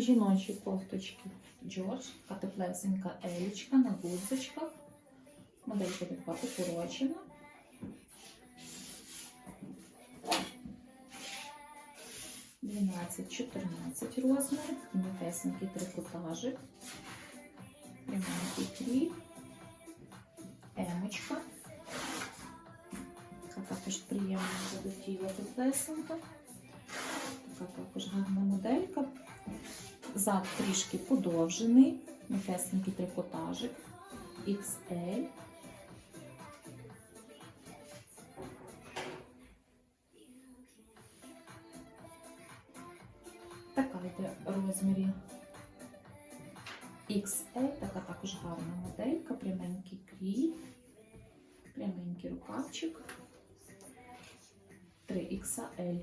Жіночі кофточки Джордж, така теплесенька елічка на гудзичках. Моделька така укорочена. Дванадцять, 14 розмір, м'якесенький трикотажик, пряменький крій, емочка. Така також приємна задотіла теплесенька. Така також гарна моделька. Зад трішки подовжений, м'якесенький трикотажик XL. Така йде розмірі XL, така також гарна моделька, пряменький крій, пряменький рукавчик 3XL.